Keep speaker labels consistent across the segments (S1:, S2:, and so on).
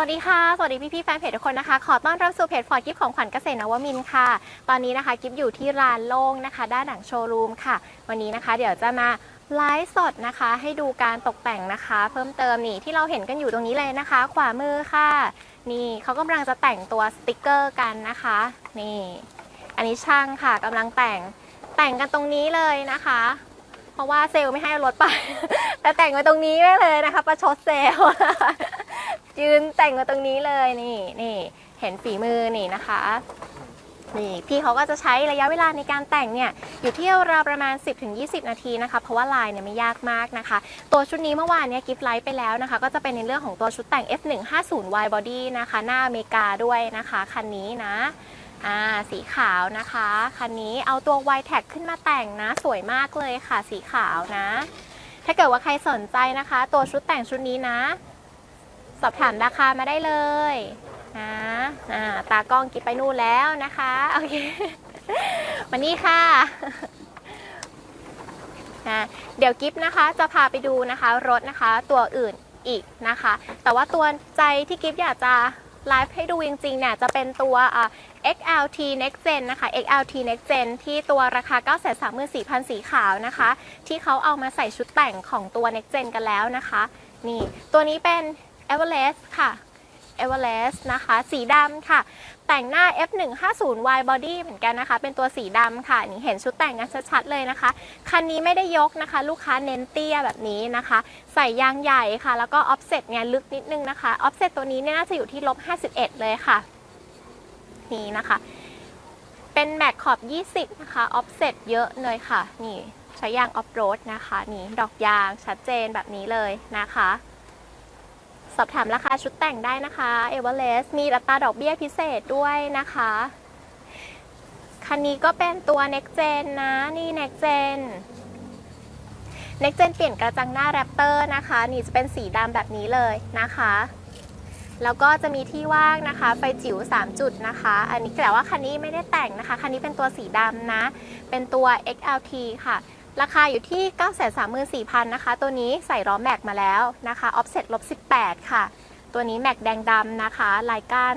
S1: วัสดีค่ะ สวัสดีพี่พี่แฟนเพจทุกคนนะคะ ขอต้อนรับสู่เพจฟอร์ดกิฟของขวัญเกษตรนวมินค่ะ ตอนนี้นะคะกิฟอยู่ที่ร้านโล่งนะคะ ด้านหลังโชว์รูมค่ะ วันนี้นะคะ เดี๋ยวจะมาไลฟ์สดนะคะ ให้ดูการตกแต่งนะคะ เพิ่มเติมนี่ที่เราเห็นกันอยู่ตรงนี้เลยนะคะ ขวามือค่ะ นี่เขากำลังจะแต่งตัวสติกเกอร์กันนะคะ นี่ อันนี้ช่างค่ะกำลังแต่งแต่งกันตรงนี้เลยนะคะ เพราะว่าเซลล์ไม่ให้รถไป แต่แต่งไว้ตรงนี้ไว้เลยนะคะ ประชดเซลล์ ยืนแต่งไว้ตรงนี้เลยนี่นี่เห็นฝีมือนี่นะคะนี่พี่เขาก็จะใช้ระยะเวลาในการแต่งเนี่ยอยู่ที่ราวประมาณ 10-20 นาทีนะคะ เพราะว่าลายเนี่ยไม่ยากมากนะคะ ตัวชุดนี้เมื่อวานเนี่ยกิฟต์ไลท์ไปแล้วนะคะ ก็จะเป็นในเรื่องของตัวชุดแต่ง F150Y Body นะคะ หน้าอเมริกาด้วยนะคะ คันนี้นะอ่าสีขาวนะคะ คันนี้เอาตัว y t a g ขึ้นมาแต่งนะ สวยมากเลยค่ะ สีขาวนะ ถ้าเกิดว่าใครสนใจนะคะ ตัวชุดแต่งชุดนี้นะ สอบถามราคามาได้เลยนะอ่าตากล้องกิบไปนู่นแล้วนะคะโอเควันนี้ค่ะนะเดี๋ยวกิฟนะคะจะพาไปดูนะคะ รถนะคะตัวอื่นอีกนะคะ แต่ว่าตัวใจที่กิฟอยากจะไลฟ์ให้ดูจริงๆเนี่ยจะเป็นตัว XLT Next Gen นะคะ XLT Next Gen ที่ตัวราคา 934,000 สีขาวนะคะ ที่เขาเอามาใส่ชุดแต่งของตัว Next Gen กันแล้วนะคะ นี่ ตัวนี้เป็น Everest ค่ะ Everest นะคะ สีดำค่ะ แต่งหน้า F150Y Body เหมือนกันนะคะ เป็นตัวสีดำค่ะ นี่เห็นชุดแต่งกันชัดๆเลยนะคะ คันนี้ไม่ได้ยกนะคะ ลูกค้าเน้นเตี้ยแบบนี้นะคะ ใส่ยางใหญ่ค่ะ แล้วก็ offset เนี่ยลึกนิดนึงนะคะ offset ตัวนี้เนี่ยน่าจะอยู่ที่ลบ51 เลยค่ะ นี่นะคะ เป็นแม็กขอบ 20 นะคะ offset เยอะเลยค่ะ นี่ใช้ยาง off road นะคะ นี่ดอกยางชัดเจนแบบนี้เลยนะคะ อบถามราคาชุดแต่งได้นะคะเอเวอเรสมีอัตราดอกเบี้ยพิเศษด้วยนะคะ คันนี้ก็เป็นตัว Next Gen นะ นี่ Next Gen Next Gen เปลี่ยนกระจังหน้า Raptor นะคะ นี่จะเป็นสีดำแบบนี้เลยนะคะ แล้วก็จะมีที่ว่างนะคะ ไฟจิ๋ว 3 จุดนะคะ อันนี้แต่ว่าคันนี้ไม่ได้แต่งนะคะ คันนี้เป็นตัวสีดำนะ เป็นตัว XLT ค่ะ ราคาอยู่ที่ 934,000นะคะ ตัวนี้ใส่ล้อแม็กมาแล้วนะคะ offset ลบ18 ค่ะ ตัวนี้แม็กแดงดำนะคะ ลายก้าน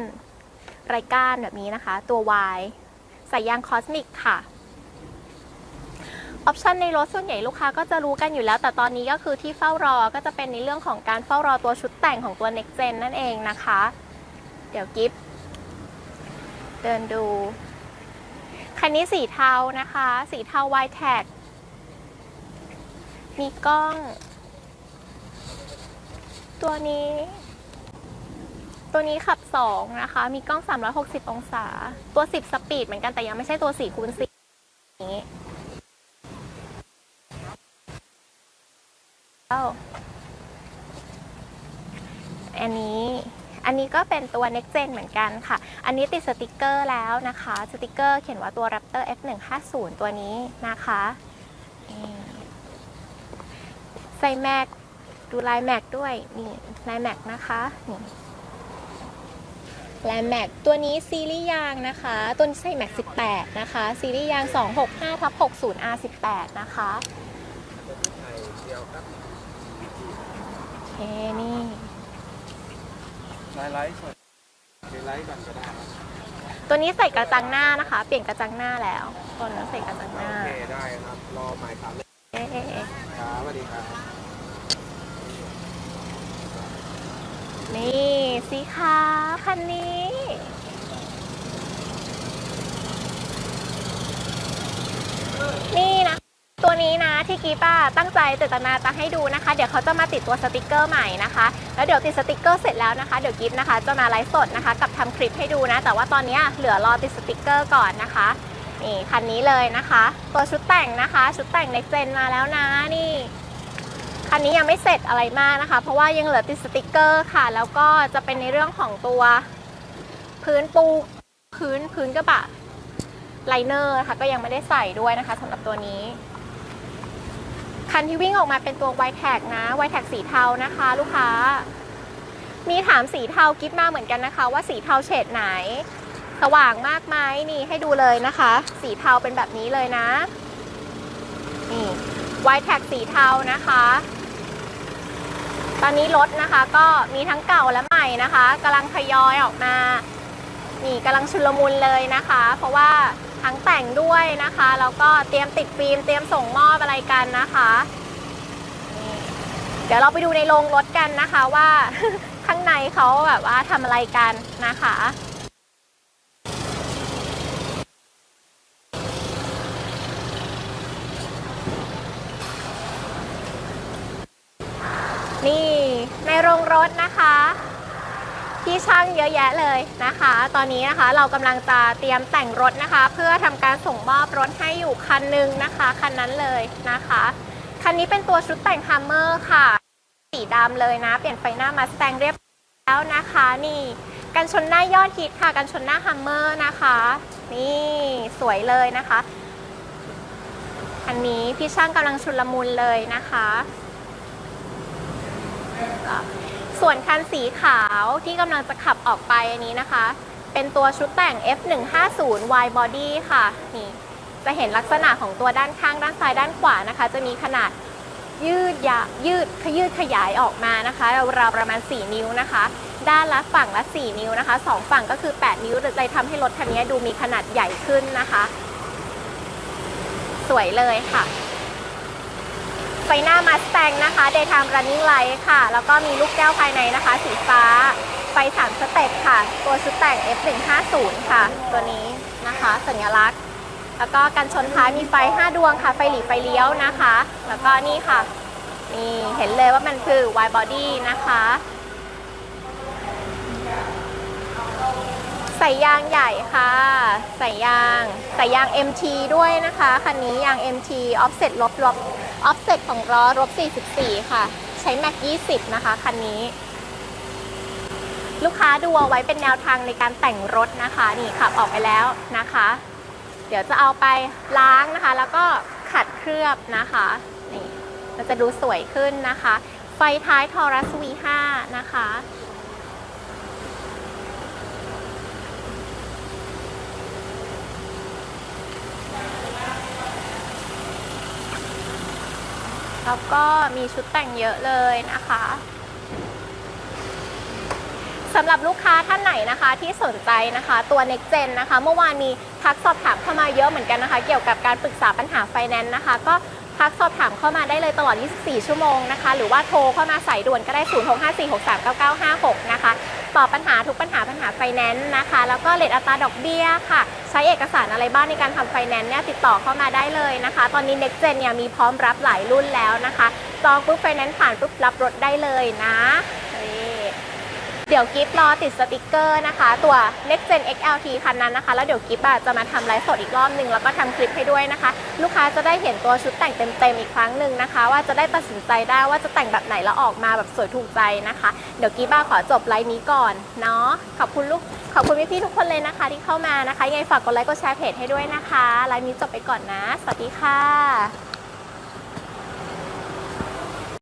S1: ลายก้านแบบนี้นะคะ ตัว Y ใส่ยางคอสมิกค่ะออปชันในรถส่วนใหญ่ลูกค้าก็จะรู้กันอยู่แล้ว แต่ตอนนี้ก็คือที่เฝ้ารอก็จะเป็นในเรื่องของการเฝ้ารอตัวชุดแต่งของตัว Next Gen นั่นเองนะคะ เดี๋ยวกิฟเดินดู คันนี้สีเทานะคะ สีเทา Y Tag มีกล้อง ตัวนี้ ตัวนี้ขับ 2 นะคะ มีกล้อง 360 องศา ตัว 10 สปีดเหมือนกันแต่ยังไม่ใช่ตัว4คูณ4นี้อันนี้ อันนี้ก็เป็นตัว Next Gen เหมือนกันค่ะ อันนี้ติดสติกเกอร์แล้วนะคะ สติกเกอร์เขียนว่าตัว Raptor F150 ตัวนี้นะคะ ส่แม็ก ดูลายแม็กด้วย นี่ลายแม็กนะคะนี่ลายแม็กตัวนี้ซีรีส์ยางนะคะ ตัวนี้ใส่แม็ก 18 นะคะ ซีรีส์ยาง 265ทับ60 R18 นะคะโอเคนี่
S2: ไลฟ์ไลฟ์สดไลฟ์กันก็ได้ครับ
S1: ตัวนี้ใส่กระจังหน้านะคะ เปลี่ยนกระจังหน้าแล้วตัวนั้นใส่กระจังห
S2: โอ
S1: น้า
S2: เคได้ครับรอหมายถามเลย
S1: เอ๊ะ
S2: ครับสวัสดีครับ
S1: นี่ สีขาวคันนี้ นี่นะ ตัวนี้นะที่กีป้าตั้งใจเจตนาจะให้ดูนะคะ เดี๋ยวเขาจะมาติดตัวสติกเกอร์ใหม่นะคะ แล้วเดี๋ยวติดสติกเกอร์เสร็จแล้วนะคะเดี๋ยวกิฟนะคะจะมาไลฟ์สดนะคะ กับทำคลิปให้ดูนะ แต่ว่าตอนนี้เหลือรอติดสติกเกอร์ก่อนนะคะนี่คันนี้เลยนะคะ ตัวชุดแต่งนะคะ ชุดแต่ง Next Gen มาแล้วนะนี่ คันนี้ยังไม่เสร็จอะไรมากนะคะ เพราะว่ายังเหลือติดสติกเกอร์ค่ะ แล้วก็จะเป็นในเรื่องของตัวพื้นปูพื้นพื้นกระบะไลเนอร์นะคะก็ยังไม่ได้ใส่ด้วยนะคะสำหรับตัวนี้ คันที่วิ่งออกมาเป็นตัว y t a g นะ y t a g สีเทานะคะ ลูกค้า มีถามสีเทากิฟมาเหมือนกันนะคะ ว่าสีเทาเฉดไหน สว่างมากไหมนี่ให้ดูเลยนะคะ สีเทาเป็นแบบนี้เลยนะนี่ y t a g สีเทานะคะ ตอนนี้รถนะคะก็มีทั้งเก่าและใหม่นะคะกำลังทยอยออกมานี่กำลังชุลมุนเลยนะคะ เพราะว่าทั้งแต่งด้วยนะคะแล้วก็เตรียมติดฟิล์มเตรียมส่งมอบอะไรกันนะคะเดี๋ยวเราไปดูในโรงรถกันนะคะว่าข้างในเขาแบบว่าทำอะไรกันนะคะ นี่ใน โรงรถนะคะ ที่ช่างเยอะแยะเลยนะคะ ตอนนี้นะคะเรากำลังจะเตรียมแต่งรถนะคะ เพื่อทำการส่งมอบรถให้อยู่คันหนึ่งนะคะคันนั้นเลยนะคะ คันนี้เป็นตัวชุดแต่งฮัมเมอร์ค่ะ สีดำเลยนะ เปลี่ยนไฟหน้ามาสแตงเรียบแล้วนะคะนี่กันชนหน้ายอดฮิตค่ะ กันชนหน้าฮัมเมอร์นะคะ นี่สวยเลยนะคะ อันนี้พี่ช่างกำลังชุละมุนเลยนะคะ ส่วนคันสีขาวที่กำลังจะขับออกไปอันนี้นะคะ เป็นตัวชุดแต่ง F150 Y Body ค่ะนี่จะเห็นลักษณะของตัวด้านข้างด้านซ้ายด้านขวานะคะ จะมีขนาดยืดยายืดขยืดขยายออกมานะคะราวประมาณ 4 นิ้วนะคะ ด้านละฝั่งละ 4 นิ้วนะคะสองฝั่งก็คือ 8 นิ้วเลยทำให้รถคันนี้ดูมีขนาดใหญ่ขึ้นนะคะ สวยเลยค่ะ ไฟหน้ามาสแตงนะคะ Daytime Running Light ค่ะ แล้วก็มีลูกแก้วภายในนะคะ สีฟ้า ไฟสามสเต็ปค่ะ ตัวชุดแต่ง F150 ค่ะ ตัวนี้นะคะสัญลักษณ์ แล้วก็กันชนท้ายมีไฟ 5 ดวงค่ะ ไฟหลีไฟเลี้ยวนะคะ แล้วก็นี่ค่ะ นี่เห็นเลยว่ามันคือ Y body นะคะ ใส่ยางใหญ่ค่ะ ใส่ยาง ใส่ยาง MT ด้วยนะคะ คันนี้ยาง MT offset ลบลบ offset ของล้อลบ44 ค่ะ ใช้แม็ก20 นะคะ คันนี้ ลูกค้าดูเอาไว้เป็นแนวทางในการแต่งรถนะคะ นี่ขับออกไปแล้วนะคะ เดี๋ยวจะเอาไปล้างนะคะ แล้วก็ขัดเคลือบนะคะ นี่มันจะดูสวยขึ้นนะคะ ไฟท้ายทอรัส V5 นะคะ แล้วก็มีชุดแต่งเยอะเลยนะคะสำหรับลูกค้าท่านไหนนะคะที่สนใจนะคะตัว Next Gen นะคะ เมื่อวานมีทักสอบถามเข้ามาเยอะเหมือนกันนะคะ เกี่ยวกับการปรึกษาปัญหาไฟแนนซ์นะคะ ก็ ทักสอบถามเข้ามาได้เลยตลอด 24 ชั่วโมงนะคะ หรือว่าโทรเข้ามาสายด่วนก็ได้ 0654639956 นะคะ ตอบปัญหาทุกปัญหาปัญหาไฟแนนซ์นะคะ แล้วก็เลทอัตราดอกเบี้ยค่ะ ใช้เอกสารอะไรบ้างในการทำไฟแนนซ์เนี่ยติดต่อเข้ามาได้เลยนะคะ ตอนนี้ Next Gen เนี่ยมีพร้อมรับหลายรุ่นแล้วนะคะ จองปุ๊บไฟแนนซ์ผ่านปุ๊บรับรถได้เลยนะ เดี๋ยวกิฟ์รอติดสติกเกอร์นะคะ ตัว Next Gen XLT คันนั้นนะคะ แล้วเดี๋ยวกิฟอะจะมาทำไลฟ์สดอีกรอบหนึ่งแล้วก็ทำคลิปให้ด้วยนะคะ ลูกค้าจะได้เห็นตัวชุดแต่งเต็มๆอีกครั้งหนึ่งนะคะ ว่าจะได้ตัดสินใจได้ว่าจะแต่งแบบไหนแล้วออกมาแบบสวยถูกใจนะคะ เดี๋ยวกีบ้าขอจบไลฟ์นี้ก่อนเนาะขอบคุณลูกขอบคุณพี่ๆทุกคนเลยนะคะ ที่เข้ามานะคะยังไงฝากกดไลค์กดแชร์เพจให้ด้วยนะคะไลฟ์นี้จบไปก่อนนะ สวัสดีค่ะ